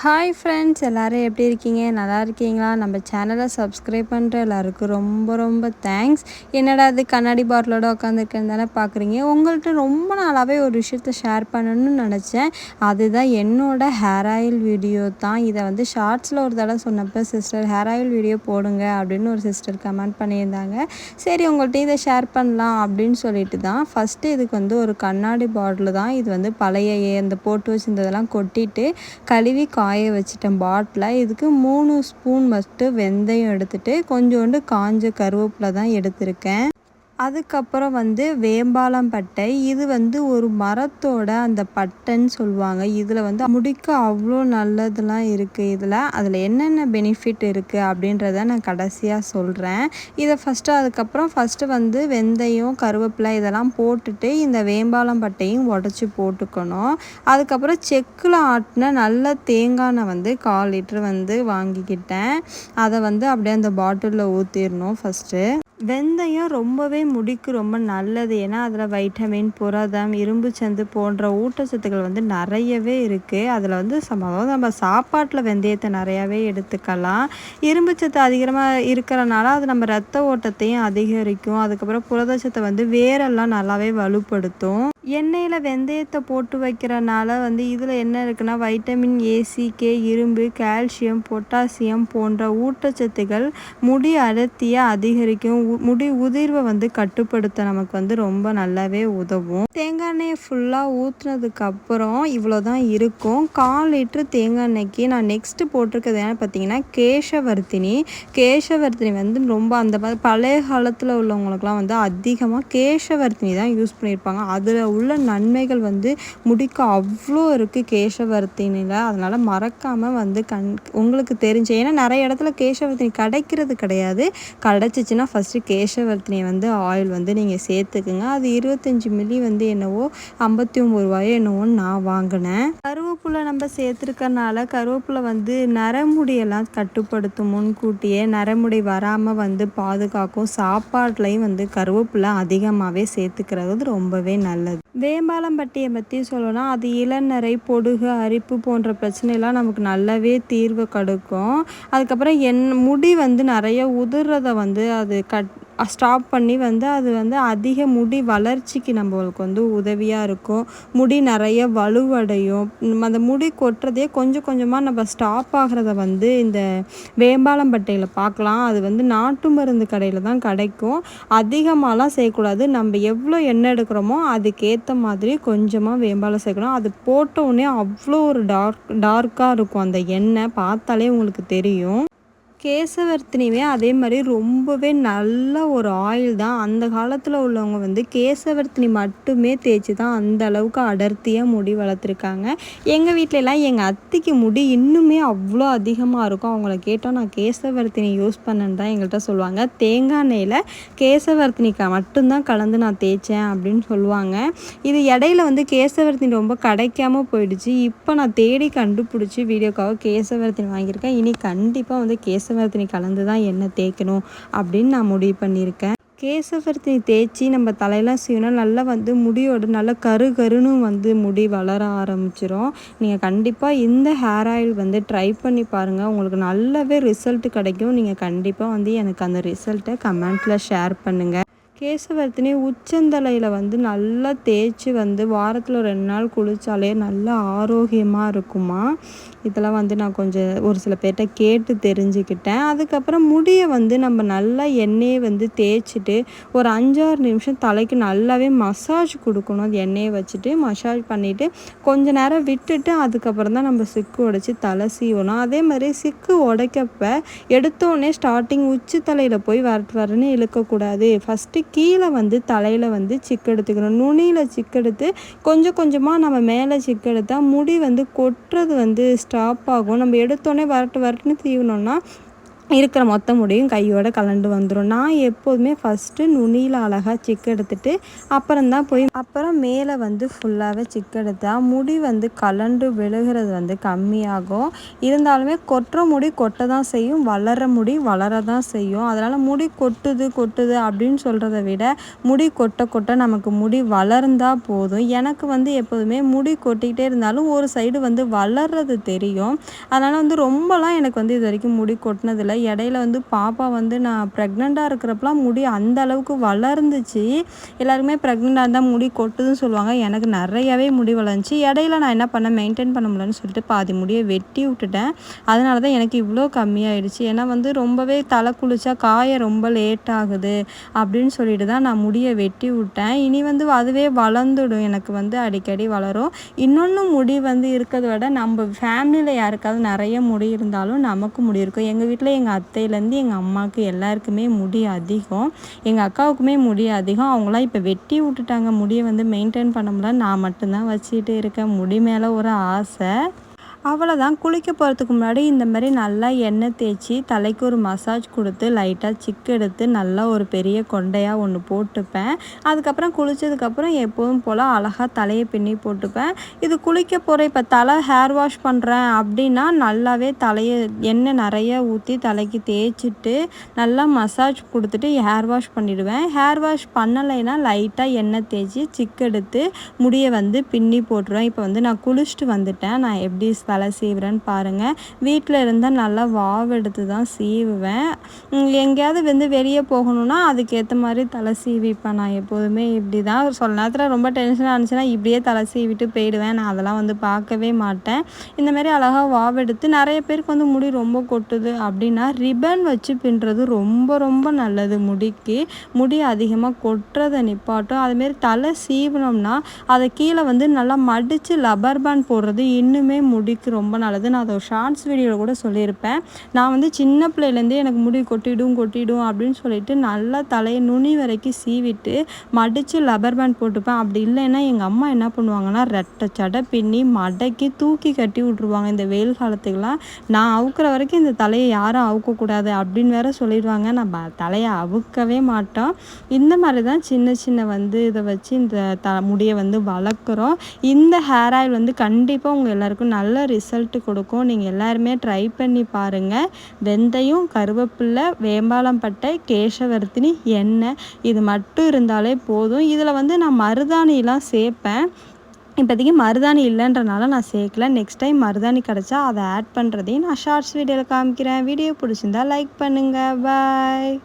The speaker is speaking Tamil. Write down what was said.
ஹாய் ஃப்ரெண்ட்ஸ் எல்லோரும் எப்படி இருக்கீங்க? நல்லா இருக்கீங்களா? நம்ம சேனலை சப்ஸ்கிரைப் பண்ணுற எல்லாருக்கும் ரொம்ப ரொம்ப தேங்க்ஸ் என்னடா அது கண்ணாடி பாட்டிலோட உட்காந்துருக்கேன்னு தானே பார்க்குறீங்க உங்கள்கிட்ட ரொம்ப நாளாகவே ஒரு விஷயத்த ஷேர் பண்ணணும்னு நினச்சேன். அதுதான் என்னோட ஹேர் ஆயில் வீடியோ தான். இதை வந்து ஷார்ட்ஸில் ஒரு தடவை சொன்னப்போ சிஸ்டர் ஹேர் ஆயில் வீடியோ போடுங்க அப்படின்னு ஒரு சிஸ்டர் கமெண்ட் பண்ணியிருந்தாங்க. சரி உங்கள்கிட்ட இதை ஷேர் பண்ணலாம் அப்படின்னு சொல்லிட்டு தான். ஃபஸ்ட்டு இதுக்கு வந்து ஒரு கண்ணாடி பாட்டில் தான் இது வந்து பழைய இந்த போட்டு வச்சுருந்ததெல்லாம் கொட்டிட்டு கழுவி கா காய வச்சிட்டேன் பாட்டில். இதுக்கு மூணு ஸ்பூன் மட்டும் வெந்தயம் எடுத்துகிட்டு கொஞ்சோண்டு காஞ்ச கருவேப்பிலை தான் எடுத்திருக்கேன். அதுக்கப்புறம் வந்து வேம்பாலம் பட்டை இது வந்து ஒரு மரத்தோட அந்த பட்டைன்னு சொல்லுவாங்க. இதில் வந்து முடிக்க அவ்வளோ நல்லதெல்லாம் இருக்குது இதில் அதில் என்னென்ன பெனிஃபிட் இருக்குது அப்படின்றத நான் கடைசியாக சொல்கிறேன் இதை ஃபஸ்ட்டு அதுக்கப்புறம் ஃபஸ்ட்டு வந்து வெந்தயம் கருவேப்பிலை இதெல்லாம் போட்டுட்டு இந்த வேம்பாலம் பட்டையும் உடச்சி போட்டுக்கணும். அதுக்கப்புறம் செக்கில் ஆட்டின நல்ல தேங்காய் வந்து கால் லிட்ரு வந்து வாங்கிக்கிட்டேன். அதை வந்து அப்படியே அந்த பாட்டிலில் ஊற்றிடணும் ஃபஸ்ட்டு வெந்தயம் ரொம்பவே முடிக்கு ரொம்ப நல்லது. ஏன்னா அதில் வைட்டமின் புரதம் இரும்பு சந்து போன்ற ஊட்டச்சத்துக்கள் வந்து நிறையவே இருக்குது அதில் வந்து சம்பவம் நம்ம சாப்பாட்டில் வெந்தயத்தை நிறையாவே எடுத்துக்கலாம். இரும்பு சத்து அதிகமாக இருக்கிறனால அது நம்ம ரத்த ஓட்டத்தையும் அதிகரிக்கும். அதுக்கப்புறம் புரதச்சத்தை வந்து வேரெல்லாம் நல்லாவே வலுப்படுத்தும். எண்ணெயில் வெந்தயத்தை போட்டு வைக்கிறனால வந்து இதில் என்ன இருக்குன்னா வைட்டமின் ஏசிகே இரும்பு கால்சியம் பொட்டாசியம் போன்ற ஊட்டச்சத்துக்கள் முடி அடர்த்தியை அதிகரிக்கும். முடி உதிர்வை வந்து கட்டுப்படுத்த நமக்கு வந்து ரொம்ப நல்லாவே உதவும். தேங்காய் எண்ணெயை ஃபுல்லாக ஊற்றுனதுக்கு அப்புறம் இவ்வளோ தான் இருக்கும். கால் லிட்ரு தேங்காய் எண்ணெய்க்கு நான் நெக்ஸ்ட்டு போட்டிருக்கிறது என்ன பார்த்தீங்கன்னா கேசவர்த்தினி. கேசவர்த்தினி வந்து ரொம்ப அந்த மாதிரி பழைய காலத்தில் உள்ளவங்களுக்குலாம் வந்து அதிகமாக கேசவர்த்தினி தான் யூஸ் பண்ணியிருப்பாங்க. அதில் உள்ள நன்மைகள் வந்து முடிக்க அவ்வளோ இருக்குது கேசவர்த்தினியில் அதனால் மறக்காமல் வந்து கண் உங்களுக்கு தெரிஞ்சு ஏன்னா நிறைய இடத்துல கேசவர்த்தினி கிடைக்கிறது கிடையாது. கிடச்சிச்சின்னா ஃபஸ்ட்டு கேசவர்த்தினியை வந்து ஆயில் வந்து நீங்கள் சேர்த்துக்குங்க. அது இருபத்தஞ்சி மில்லி வந்து என்னவோ ஐம்பத்தி ஒம்பது ரூபாயோ என்னவோ நான் வாங்கினேன். கருவேப்பிலை நம்ம சேர்த்துருக்கனால கருவேப்பிலை வந்து நரமுடியெல்லாம் கட்டுப்படுத்தும் முன்கூட்டியே நரமுடி வராமல் வந்து பாதுகாக்கும் சாப்பாட்லேயும் வந்து கருவேப்பிலை அதிகமாகவே சேர்த்துக்கிறது ரொம்பவே நல்லது. வேம்பாலம்பட்டியை பற்றி சொல்லணும்னா அது இளநரை பொடுகு அரிப்பு போன்ற பிரச்சனைலாம் நமக்கு நல்லாவே தீர்வு கொடுக்கும். அதுக்கப்புறம் என் முடி வந்து நிறைய உதிர்றதை வந்து அது கட் ஸ்டாப் பண்ணி வந்து அது வந்து அதிக முடி வளர்ச்சிக்கு நம்மளுக்கு வந்து உதவியாக இருக்கும். முடி நிறைய வலுவடையும். அந்த முடி கொட்டுறதே கொஞ்சம் கொஞ்சமாக நம்ம ஸ்டாப் ஆகிறத வந்து இந்த வேம்பாலம்பட்டையில் பார்க்கலாம். அது வந்து நாட்டு மருந்து கடையில் தான் கிடைக்கும். அதிகமாகலாம் செய்யக்கூடாது. நம்ம எவ்வளோ எண்ணெய் எடுக்கிறோமோ அதுக்கேற்ற மாதிரி கொஞ்சமாக வேம்பாலம் சேர்க்கணும். அது போட்ட உடனே அவ்வளோ ஒரு டார்க் டார்க்காக இருக்கும் அந்த எண்ணெய். பார்த்தாலே உங்களுக்கு தெரியும். கேசவர்த்தினியுமே அதே மாதிரி ரொம்பவே நல்ல ஒரு ஆயில் தான். அந்த காலத்தில் உள்ளவங்க வந்து கேசவர்த்தினி மட்டுமே தேய்ச்சி தான் அந்த அளவுக்கு அடர்த்தியாக முடி வளர்த்துருக்காங்க. எங்கள் வீட்டிலலாம் எங்கள் அத்திக்கு முடி இன்னுமே அவ்வளோ அதிகமாக இருக்கும். அவங்கள கேட்டால் நான் கேசவர்த்தினி யூஸ் பண்ணேன்னு தான் எங்கள்கிட்ட சொல்லுவாங்க. தேங்காய் எண்ணெயில் கேசவர்த்தினிக்கு மட்டும்தான் கலந்து நான் தேய்ச்சேன் அப்படின்னு சொல்லுவாங்க. இது இடையில வந்து கேசவர்த்தினி ரொம்ப கிடைக்காம போயிடுச்சு. இப்போ நான் தேடி கண்டுபிடிச்சி வீடியோக்காக கேசவர்த்தினி வாங்கியிருக்கேன். இனி கண்டிப்பாக வந்து கேச கேசவர்த்தினி கலந்து தான் எண்ணெய் தேய்க்கணும் அப்படின்னு நான் முடிவு பண்ணியிருக்கேன். கேசவர்த்தினி தேய்ச்சி நம்ம தலையெல்லாம் சீவினா நல்லா வந்து முடியோட நல்லா கரு கருன்னு வந்து முடி வளர ஆரம்பிச்சிடும் நீங்கள் கண்டிப்பாக இந்த ஹேர் ஆயில் வந்து ட்ரை பண்ணி பாருங்கள் உங்களுக்கு நல்லாவே ரிசல்ட் கிடைக்கும். நீங்கள் கண்டிப்பாக வந்து எனக்கு அந்த ரிசல்ட்டை கமெண்ட்டில் ஷேர் பண்ணுங்கள் கேசவர்த்தினி உச்சந்தலையில் வந்து நல்லா தேய்ச்சி வந்து வாரத்தில் ரெண்டு நாள் குளித்தாலே நல்லா ஆரோக்கியமாக இருக்குமா? இதெல்லாம் வந்து நான் கொஞ்சம் ஒரு சில பேர்கிட்ட கேட்டு தெரிஞ்சுக்கிட்டேன். அதுக்கப்புறம் முடியை வந்து நம்ம நல்லா எண்ணெயை வந்து தேய்ச்சிட்டு ஒரு அஞ்சாறு நிமிஷம் தலைக்கு நல்லாவே மசாஜ் கொடுக்கணும். அது எண்ணெயை வச்சுட்டு மசாஜ் பண்ணிவிட்டு கொஞ்ச நேரம் விட்டுட்டு அதுக்கப்புறம் தான் நம்ம சிக்கு உடைச்சி தலை சீவணும். அதே மாதிரி சிக்கு உடைக்கப்ப எடுத்தோடனே ஸ்டார்டிங் உச்சி தலையில் போய் வரட்டு வரன்னு இழுக்கக்கூடாது. ஃபஸ்ட்டு கீழே வந்து தலையில் வந்து சிக்கெடுத்துக்கணும். நுனியில் சிக்கெடுத்து கொஞ்சம் கொஞ்சமாக நம்ம மேலே சிக்கெடுத்தால் முடி வந்து கொட்டுறது வந்து ஸ்டாப் ஆகும். நம்ம எடுத்தோடனே வரட்டு வரட்டுன்னு தீவனோம்னா இருக்கிற மொத்த முடியும் கையோட கலண்டு வந்துடும் நான் எப்போதுமே ஃபஸ்ட்டு நுனியில் அழகாக சிக்கு எடுத்துட்டு அப்புறம்தான் போய் அப்புறம் மேலே வந்து ஃபுல்லாகவே சிக்கு எடுத்தால் முடி வந்து கலண்டு விழுகிறது வந்து கம்மியாகும். இருந்தாலுமே கொட்டுற முடி கொட்ட தான் செய்யும் வளர முடி வளர தான் செய்யும். அதனால் முடி கொட்டுது கொட்டுது அப்படின்னு சொல்கிறத விட முடி கொட்ட கொட்ட நமக்கு முடி வளர்ந்தால் போதும். எனக்கு வந்து எப்போதுமே முடி கொட்டிக்கிட்டே இருந்தாலும் ஒரு சைடு வந்து வளர்றது தெரியும். அதனால் வந்து ரொம்பலாம் எனக்கு வந்து இது வரைக்கும் முடி கொட்டினதில்லை. இடையில வந்து பாப்பா வந்து நான் ப்ரெக்னெண்ட்டாக இருக்கிறப்பலாம் முடி அந்த அளவுக்கு வளர்ந்துச்சு. எல்லாருமே ப்ரெக்னெண்ட்டாக இருந்தால் முடி கொட்டுதுன்னு சொல்லுவாங்க. எனக்கு நிறையவே முடி வளர்ந்துச்சு. இடையில நான் என்ன பண்ணேன்? மெயின்டைன் பண்ண முடியலன்னு சொல்லிட்டு பாதி முடியை வெட்டி விட்டுட்டேன். அதனால தான் எனக்கு இவ்வளோ கம்மியாயிடுச்சு. ஏன்னா வந்து ரொம்பவே தலை குளிச்சா காய ரொம்ப லேட் ஆகுது அப்படின்னு சொல்லிட்டு தான் நான் முடியை வெட்டி விட்டேன். இனி வந்து அதுவே வளர்ந்துடும். எனக்கு வந்து அடிக்கடி வளரும். இன்னொன்று முடி வந்து இருக்கிறத விட நம்ம ஃபேமிலியில் யாருக்காவது நிறைய முடி இருந்தாலும் நமக்கு முடி இருக்கும். எங்கள் வீட்டில் எங்கள் எங்கள் அத்தையிலேருந்து எங்கள் அம்மாவுக்கு எல்லாருக்குமே முடி அதிகம். எங்கள் அக்காவுக்குமே முடி அதிகம். அவங்களாம் இப்போ வெட்டி விட்டுட்டாங்க. முடியை வந்து மெயின்டைன் பண்ண முடியல. நான் மட்டும்தான் வச்சுக்கிட்டு இருக்கேன். முடி மேலே ஒரு ஆசை. அவ்வளோதான் குளிக்க போகிறதுக்கு முன்னாடி இந்த மாதிரி நல்லா எண்ணெய் தேய்ச்சி தலைக்கு ஒரு மசாஜ் கொடுத்து லைட்டாக சிக்கு எடுத்து நல்லா ஒரு பெரிய கொண்டையாக ஒன்று போட்டுப்பேன். அதுக்கப்புறம் குளித்ததுக்கப்புறம் எப்போதும் போல் அழகாக தலையை பின்னி போட்டுப்பேன். இது குளிக்க போகிற இப்போ தலை ஹேர் வாஷ் பண்ணுறேன் அப்படின்னா நல்லாவே தலையை எண்ணெய் நிறைய ஊற்றி தலைக்கு தேய்ச்சிட்டு நல்லா மசாஜ் கொடுத்துட்டு ஹேர் வாஷ் பண்ணிவிடுவேன் ஹேர் வாஷ் பண்ணலைன்னா லைட்டாக எண்ணெய் தேய்ச்சி சிக்கு எடுத்து முடியை வந்து பின்னி போட்டுருவேன். இப்போ வந்து நான் குளிச்சுட்டு வந்துட்டேன். நான் எப்படி தலை செய்கிறேன்னு பாருங்கள் வீட்டில் இருந்தால் நல்லா வாவெடுத்து தான் சீவுவேன். எங்கேயாவது வந்து வெளியே போகணுன்னா அதுக்கேற்ற மாதிரி தலை சீவிப்பேன். நான் எப்போதுமே இப்படி தான். சில நேரத்தில் ரொம்ப டென்ஷனாக இருந்துச்சுன்னா இப்படியே தலை சீவிட்டு போயிடுவேன். நான் அதெல்லாம் வந்து பார்க்கவே மாட்டேன். இந்தமாரி அழகாக வாவெடுத்து நிறைய பேருக்கு வந்து முடி ரொம்ப கொட்டுது அப்படின்னா ரிப்பன் வச்சு பின்னுறது ரொம்ப ரொம்ப நல்லது முடிக்கு. முடி அதிகமாக கொட்டுறதை நிப்பாட்டும். அதுமாரி தலை சீவினோம்னா அதை கீழே வந்து நல்லா மடித்து லப்பர் பேண்ட் போடுறது இன்னுமே முடி முடிக்கு ரொம்ப நல்லது. நான் அதை ஷார்ட்ஸ் வீடியோவில் கூட சொல்லியிருப்பேன். நான் வந்து சின்ன பிள்ளையிலேருந்தே எனக்கு முடி கொட்டிடும் கொட்டிடும் அப்படின்னு சொல்லிட்டு நல்லா தலையை நுனி வரைக்கும் சீவிட்டு மடித்து லப்பர் பேண்ட் போட்டுப்பேன். அப்படி இல்லைன்னா எங்கள் அம்மா என்ன பண்ணுவாங்கன்னா ரெட்டை சடை பின்னி மடக்கி தூக்கி கட்டி விட்ருவாங்க இந்த வெயில் காலத்துக்கெலாம் நான் அவுக்கிற வரைக்கும் இந்த தலையை யாரும் அவுக்கக்கூடாது அப்படின்னு வேற சொல்லிடுவாங்க. நம்ம தலையை அவுக்கவே மாட்டோம். இந்த மாதிரி தான் சின்ன சின்ன வந்து இதை வச்சு இந்த த முடியை வந்து வளர்க்குறோம். இந்த ஹேர் ஆயில் வந்து கண்டிப்பாக உங்கள் எல்லாருக்கும் நல்ல ரிசல்ட்டு கொடுக்கும். நீங்கள் எல்லாருமே ட்ரை பண்ணி பாருங்கள் வெந்தயம் கருவேப்பில்லை வேம்பாலம்பட்டை கேசவர்த்தினி எண்ணெய் இது மட்டும் இருந்தாலே போதும். இதில் வந்து நான் மருதாணிலாம் சேர்ப்பேன். இப்போதைக்கு மருதாணி இல்லைன்றனால நான் சேர்க்கல. நெக்ஸ்ட் டைம் மருதாணி கிடச்சா அதை ஆட் பண்ணுறதையும் நான் ஷார்ட்ஸ் வீடியோவில் காமிக்கிறேன். வீடியோ பிடிச்சிருந்தா லைக் பண்ணுங்கள் பாய்